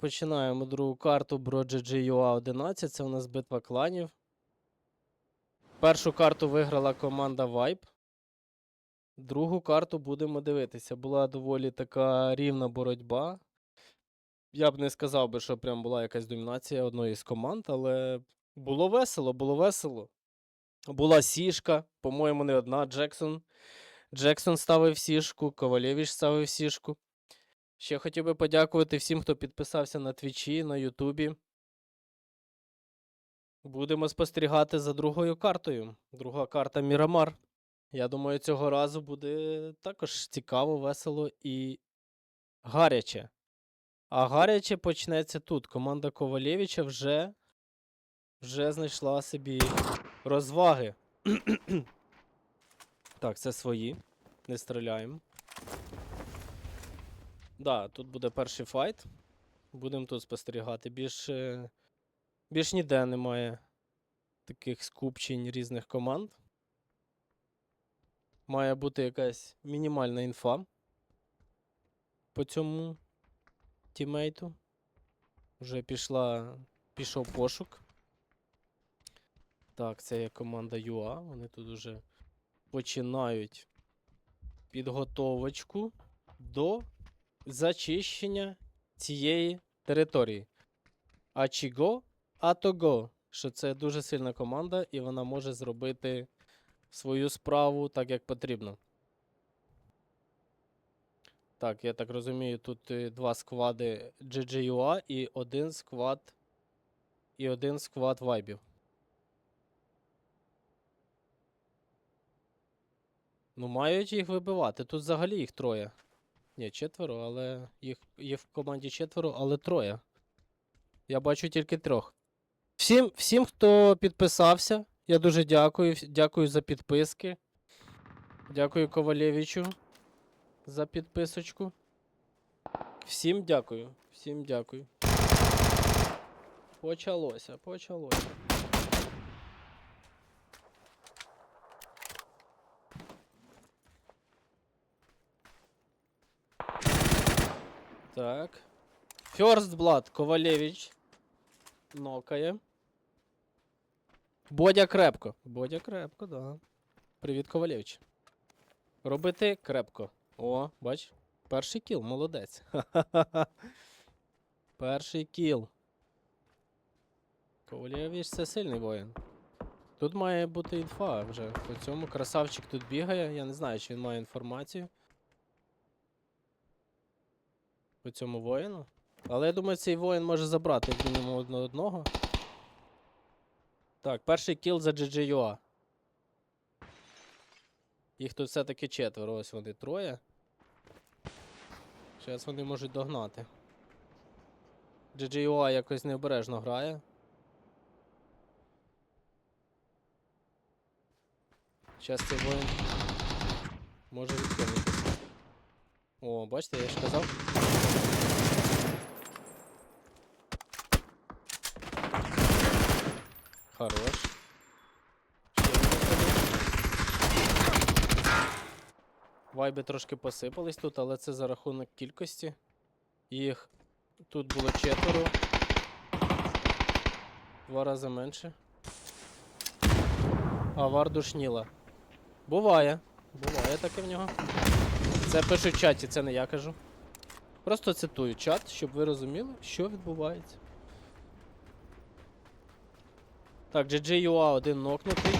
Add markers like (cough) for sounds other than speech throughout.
Починаємо другу карту BroGGUA 11. Це у нас битва кланів. Першу карту виграла команда Vibe. Другу карту будемо дивитися. Була доволі така рівна боротьба. Я б не сказав би, що прям була якась домінація одної з команд, але було весело, було весело. Була сішка, по-моєму, не одна. Джексон. Джексон ставив сішку, Ковалєвич ставив сішку. Ще хотів би подякувати всім, хто підписався на Твічі, на Ютубі. Будемо спостерігати за другою картою. Друга карта Мірамар. Я думаю, цього разу буде також цікаво, весело і гаряче. А гаряче почнеться тут. Команда Ковалєвича вже, вже знайшла собі розваги. (clears throat) так, це свої. Не стріляємо. Да, тут буде перший файт. Будемо тут спостерігати. Більш, е, більш ніде немає таких скупчень різних команд. Має бути якась мінімальна інфа по цьому тімейту. Вже пішла, пішов пошук. Так, це є команда UA. Вони тут вже починають підготовочку до зачищення цієї території. Ачіго, Атого, що це дуже сильна команда, і вона може зробити свою справу так, як потрібно. Так, я так розумію, тут е, два сквади GGUA і один сквад. І один сквад вайбів. Ну, мають їх вибивати. Тут взагалі їх троє. Ні, четверо, але їх, їх в команді четверо, але троє. Я бачу тільки трьох. Всім, всім, хто підписався, я дуже дякую. Дякую за підписки. Дякую Ковалєвичу за підписочку. Всім дякую. Всім дякую. Почалося, почалося. Так. First Blood Ковалєвич. Нокає. Бодя крепко. Бодя крепко, да. Привіт, Ковалєвич. Робити крепко. О, бач. Перший кіл, молодець. Ха-ха-ха. (laughs) Перший кіл. Ковалєвич це сильний воїн. Тут має бути інфа вже. По цьому красавчик тут бігає. Я не знаю, чи він має інформацію. Цьому воїну. Але я думаю, цей воїн може забрати як мінімум одно одного. Так, перший кіл за GGUA. Їх тут все-таки четверо, ось вони троє. Зараз вони можуть догнати. GGUA якось необережно грає. Зараз цей воїн може відкинутися. О, бачите, я ж казав. Хорош. Вайби трошки посипались тут, але це за рахунок кількості. Їх тут було четверо. Два рази менше. А вар душніла. Буває. Буває таке в нього. Це пишуть в чаті, це не я кажу. Просто цитую чат, щоб ви розуміли, що відбувається. Так, GGUA один нокнутий.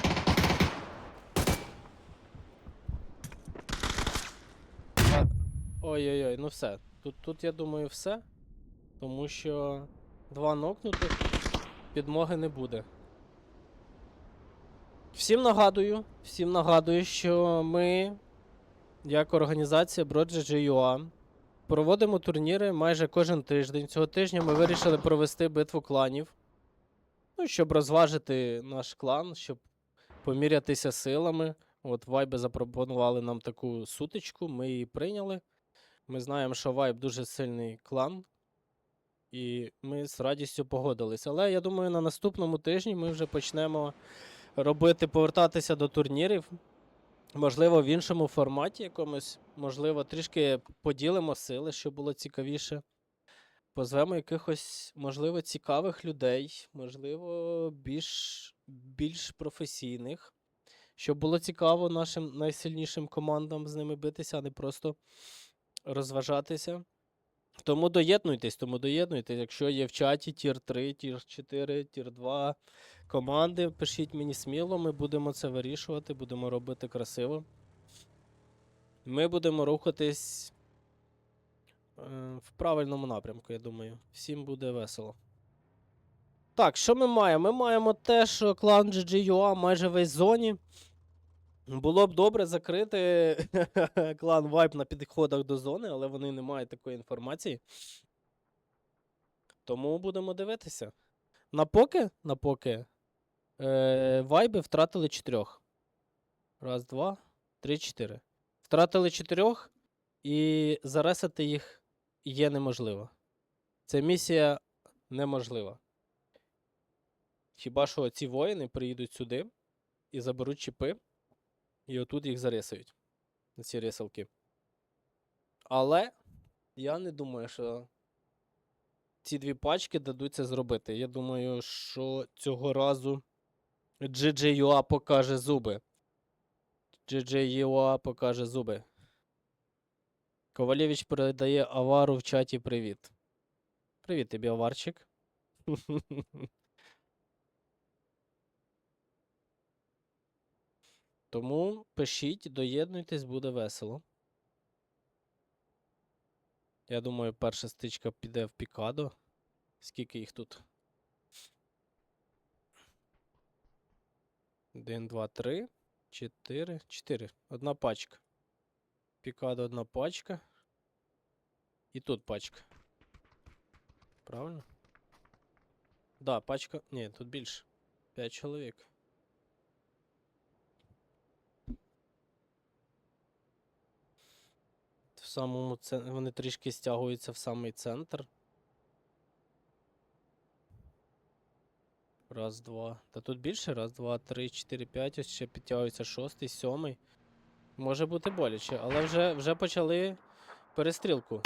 Ой-ой-ой, ну все. Тут, тут я думаю все. Тому що два нокнутих підмоги не буде. Всім нагадую, всім нагадую, що ми, як організація BroadGG.ua, проводимо турніри майже кожен тиждень. Цього тижня ми вирішили провести битву кланів. Ну, щоб розважити наш клан, щоб помірятися силами. От Вайби запропонували нам таку сутичку, ми її прийняли. Ми знаємо, що Вайб дуже сильний клан, і ми з радістю погодились. Але я думаю, на наступному тижні ми вже почнемо робити, повертатися до турнірів. Можливо, в іншому форматі якомусь, можливо, трішки поділимо сили, щоб було цікавіше. Позвемо якихось, можливо, цікавих людей, можливо, більш, більш професійних, щоб було цікаво нашим найсильнішим командам з ними битися, а не просто розважатися. Тому доєднуйтесь, тому доєднуйтесь. Якщо є в чаті тір 3, тір 4, тір 2 команди, пишіть мені сміло, ми будемо це вирішувати, будемо робити красиво. Ми будемо рухатись в правильному напрямку, я думаю. Всім буде весело. Так, що ми маємо? Ми маємо те, що клан GGUA майже весь зоні. Було б добре закрити (laughs) клан Vibe на підходах до зони, але вони не мають такої інформації. Тому будемо дивитися. На поки, на поки е, вайби втратили чотирьох. Раз, два, три, чотири. Втратили чотирьох, і заресати їх є неможливо. Ця місія неможлива. Хіба що ці воїни приїдуть сюди і заберуть чіпи, і отут їх зарисають. На ці рисалки. Але я не думаю, що ці дві пачки дадуть це зробити. Я думаю, що цього разу GGUA покаже зуби. GGUA покаже зуби. Ковалєвич передає Авару в чаті привіт. Привіт тобі, Аварчик. (laughs) Тому пишіть, доєднуйтесь, буде весело. Я думаю, перша стичка піде в Пікадо. Скільки їх тут? Один, два, три, чотири. Чотири. Одна пачка. Пікадо одна пачка. І тут пачка. Правильно? Да, пачка. Ні, тут більше. П'ять чоловік. В самому центрі. Вони трішки стягуються в самий центр. Раз, два. Та тут більше? Раз, два, три, чотири, п'ять. Ось ще підтягується шостий, сьомий. Може бути боляче, але вже, вже почали перестрілку.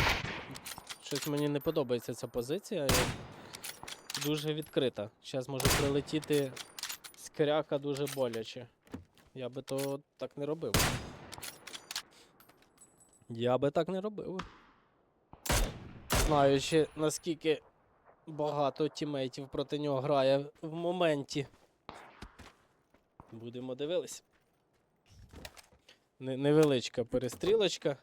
Щось мені не подобається ця позиція. Дуже відкрита. Зараз може прилетіти скряка дуже боляче. Я би то так не робив. Я би так не робив. Знаючи, наскільки багато тімейтів проти нього грає в моменті. Будемо дивитися. Невеличка перестрілочка.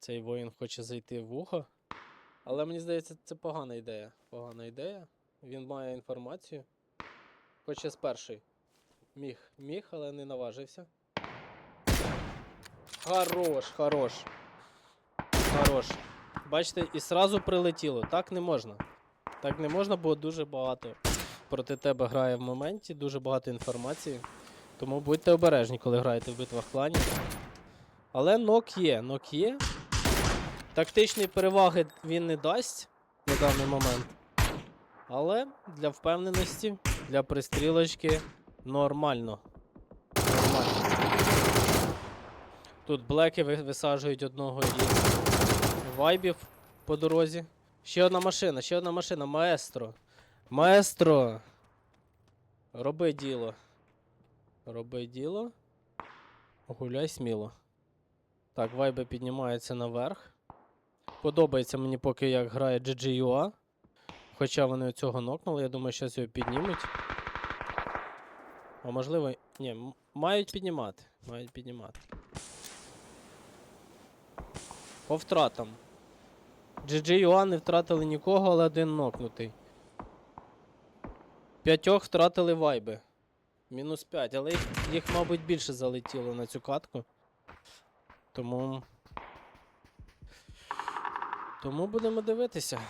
Цей воїн хоче зайти в ухо. Але мені здається, це погана ідея. Погана ідея. Він має інформацію. Хоче з першої. Міг, міг, але не наважився. Хорош, хорош. Хорош. Бачите, і сразу прилетіло. Так не можна. Так не можна, бо дуже багато проти тебе грає в моменті, дуже багато інформації. Тому будьте обережні, коли граєте в битвах кланів. Але нок є, нок є. Тактичної переваги він не дасть на даний момент. Але для впевненості, для пристрілочки нормально. Нормально. Тут блеки висаджують одного із вайбів по дорозі. Ще одна машина, ще одна машина. Маестро. Маестро. Роби діло. Роби діло. Гуляй сміло. Так, вайби піднімаються наверх. Подобається мені поки як грає GGUA. Хоча вони цього нокнули, я думаю, зараз його піднімуть. А можливо. Ні, мають піднімати. Мають піднімати. По втратам. GGUA не втратили нікого, але один нокнутий. П'ятьох втратили вайби. Мінус 5, але їх, їх, мабуть, більше залетіло на цю катку. Тому. Тому будемо дивитися.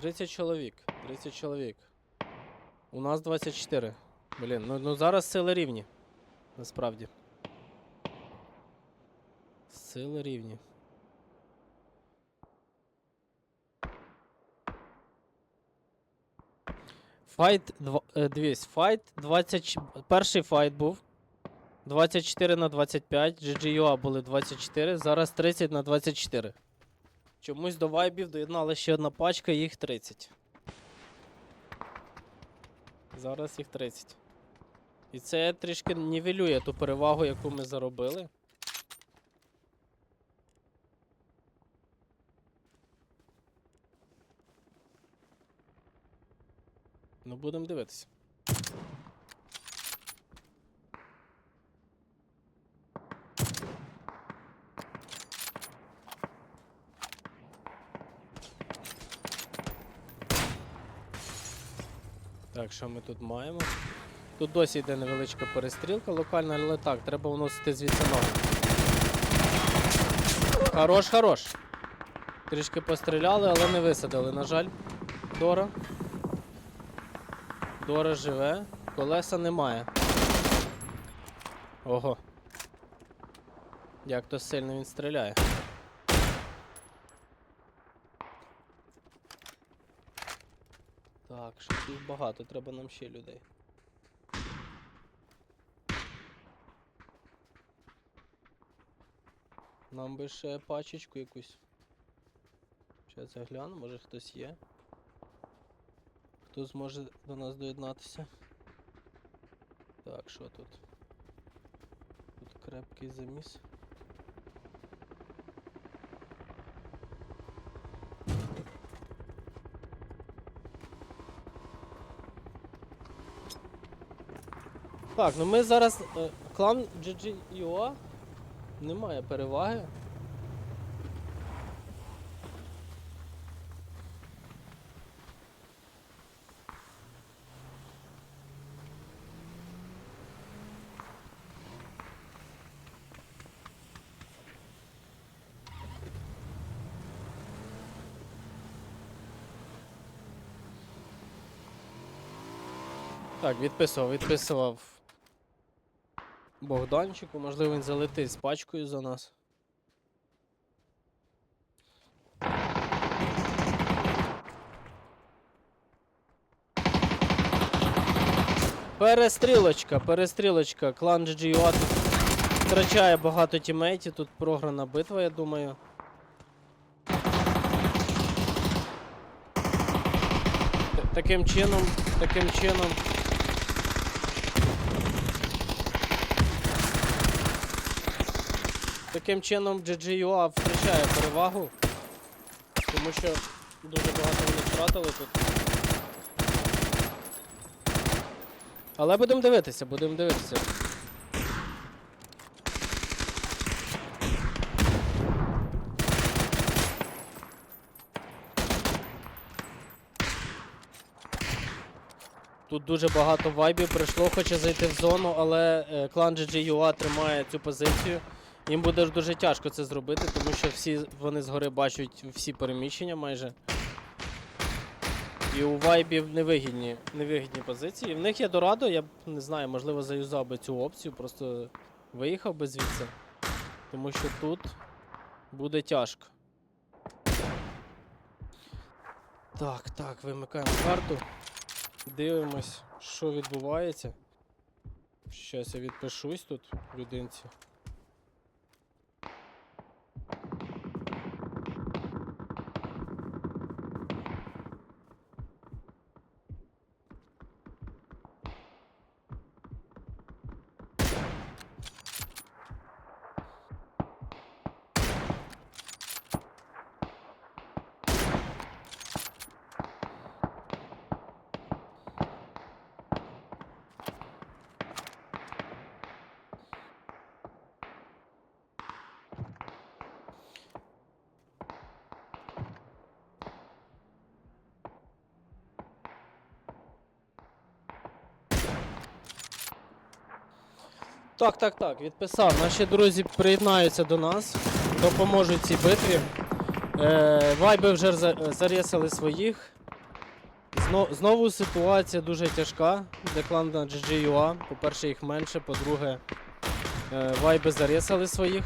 Тридцять чоловік. 30 чоловік. У нас 24. Блін, ну, ну зараз сили рівні. Насправді. Сили рівні. Файт, два- е, дивись, файт 20, перший файт був 24 на 25, GGUA були 24, зараз 30 на 24. Чомусь до вайбів доєднала ще одна пачка, їх 30. Зараз їх 30. І це трішки нівелює ту перевагу, яку ми заробили. Ну, будемо дивитися. Так, що ми тут маємо? Тут досі йде невеличка перестрілка локальна, але так, треба вносити звідси ногу. Хорош, хорош. Трішки постріляли, але не висадили, на жаль. Дора. Дора живе, колеса немає. Ого. Як то сильно він стріляє. Так, їх багато, треба нам ще людей. Нам би ще пачечку якусь. Зараз я гляну, може хтось є. Хто зможе до нас доєднатися? Так, що тут? Тут крепкий заміс. Так, ну ми зараз. е, клан GGUA немає переваги. Так, відписував, відписував Богданчику, можливо він залетить з пачкою за нас. Перестрілочка, перестрілочка. Клан GGUA тут втрачає багато тімейтів, тут програна битва, я думаю. Таким чином, таким чином. Таким чином GGUA втрачає перевагу, тому що дуже багато вони втратили тут. Але будемо дивитися, будемо дивитися. Тут дуже багато вайбів прийшло, хоче зайти в зону, але е, клан GGUA тримає цю позицію. Їм буде дуже тяжко це зробити, тому що всі вони згори бачать всі переміщення майже. І у вайбів невигідні, невигідні позиції. В них є дорадо, я не знаю, можливо, заюзав би цю опцію, просто виїхав би звідси. Тому що тут буде тяжко. Так, так, вимикаємо карту. Дивимось, що відбувається. Щас я відпишусь тут людинці. Так, так, так, відписав. Наші друзі приєднаються до нас, допоможуть цій битві. Е, вайби вже за- зарісали своїх. Зно, знову ситуація дуже тяжка для клана GGUA. По-перше, їх менше, по-друге, е, вайби зарісали своїх.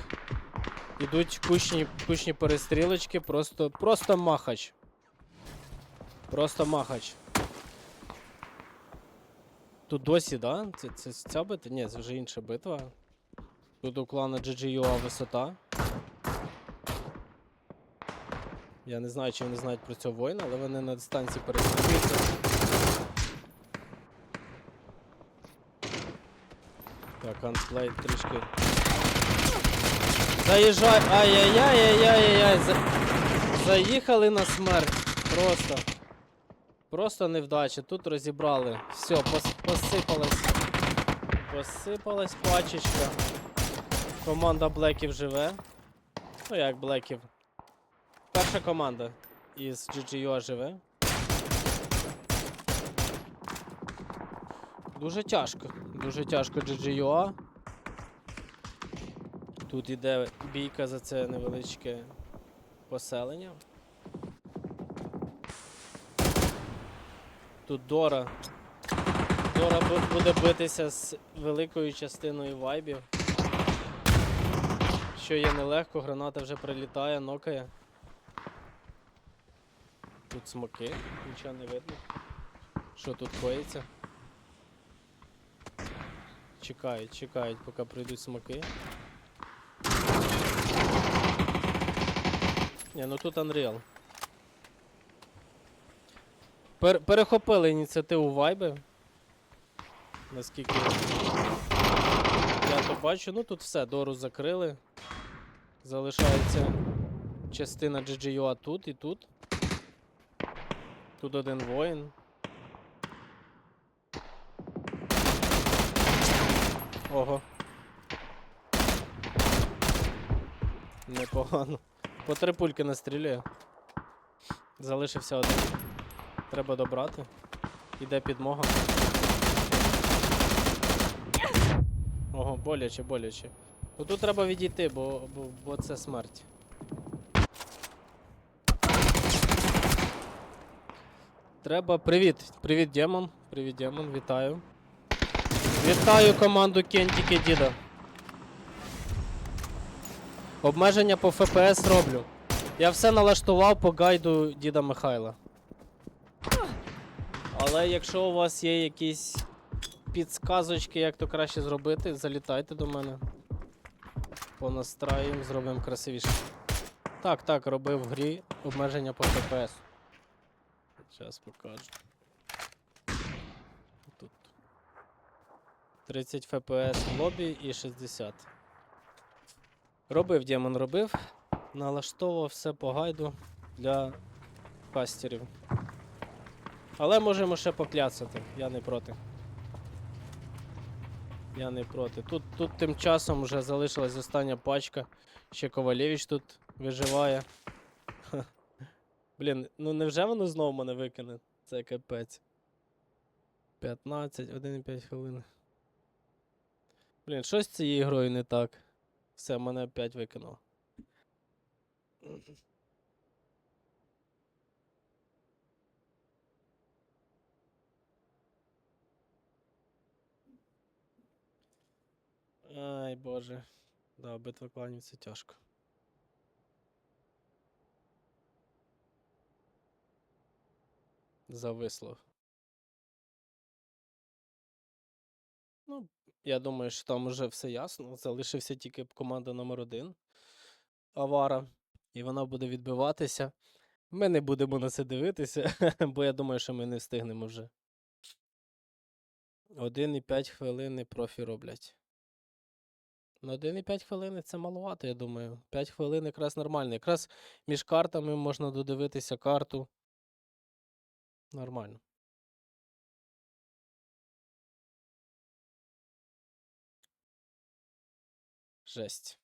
Ідуть кучні, кучні перестрілочки, просто, просто махач. Просто махач. Тут досі, да? Це, це ця битва? Ні, це вже інша битва. Тут у клана GGUA висота. Я не знаю, чи вони знають про цього воїна, але вони на дистанції перестрілюються. Так, ансплейт трішки. Заїжджай. Ай-яй-яй-яй-яй-яй. За... Заїхали на смерть. Просто. Просто невдача. Тут розібрали. Все, пос... посипалась. Посипалась пачечка. Команда Блеків живе. Ну як Блеків. Перша команда із GGUA живе. Дуже тяжко. Дуже тяжко GGUA. Тут іде бійка за це невеличке поселення. Тут Дора. Дора буде битися з великою частиною вайбів. Що є нелегко, граната вже прилітає, нокає. Тут смоки, нічого не видно. Що тут коїться? Чекають, чекають, поки прийдуть смоки. Ні, ну тут Unreal. Пер перехопили ініціативу вайби. Наскільки я то бачу, ну тут все, дору закрили. Залишається частина GGUA тут і тут. Тут один воїн. Ого. Непогано. По три пульки настрілює. Залишився один. Треба добрати. Іде підмога. Ого, боляче, боляче. Ну тут треба відійти, бо, бо, бо це смерть. Треба. Привіт! Привіт, Демон. Привіт, Демон, вітаю. Вітаю команду Кентіки Діда. Обмеження по ФПС роблю. Я все налаштував по гайду діда Михайла. Але якщо у вас є якісь підсказочки, як то краще зробити, залітайте до мене. Понастраюємо, зробимо красивіше. Так, так, робив в грі обмеження по ФПС. Зараз покажу. Тут. 30 ФПС в лобі і 60. Робив демон робив. Налаштовував все по гайду для кастерів. Але можемо ще покляцати, я не проти. Я не проти. Тут, тут тим часом вже залишилась остання пачка. Ще Ковалєвич тут виживає. Блін, ну невже воно знову мене викине? Це капець. 15, 1,5 хвилин. Блін, щось з цією грою не так. Все, мене опять викинуло. Ай, боже. Да, битва кланів це тяжко. Зависло. Ну, я думаю, що там уже все ясно. Залишився тільки команда номер один Авара. І вона буде відбиватися. Ми не будемо на це дивитися, (laughs) бо я думаю, що ми не встигнемо вже. 1,5 хвилини профі роблять. Ну, 1,5 хвилини це маловато, я думаю. 5 хвилин якраз нормально. Якраз між картами можна додивитися карту. Нормально. Жесть.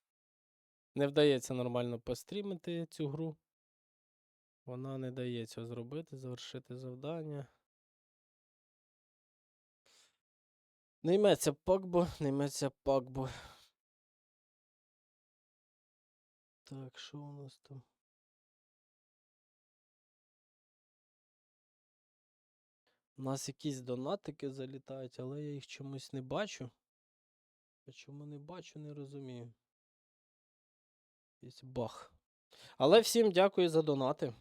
Не вдається нормально пострімити цю гру. Вона не дає цього зробити, завершити завдання. Не йметься Погбо, не йметься Погбо. Так, що у нас там? У нас якісь донатики залітають, але я їх чомусь не бачу. А чому не бачу, не розумію. Якийсь бах. Але всім дякую за донати.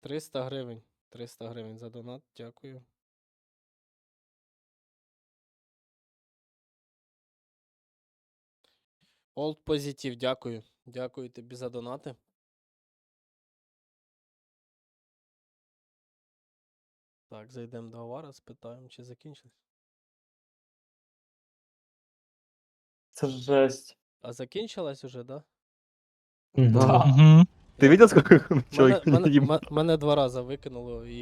300 гривень. 300 гривень за донат, дякую. Олд Позитив, дякую. Дякую тобі за донати. Так, зайдемо до Авара, спитаємо, чи закінчилось. Це жесть. А закінчилась уже, да? Да. Ты видел, сколько Мене, человек мене, меня мене два рази викинуло і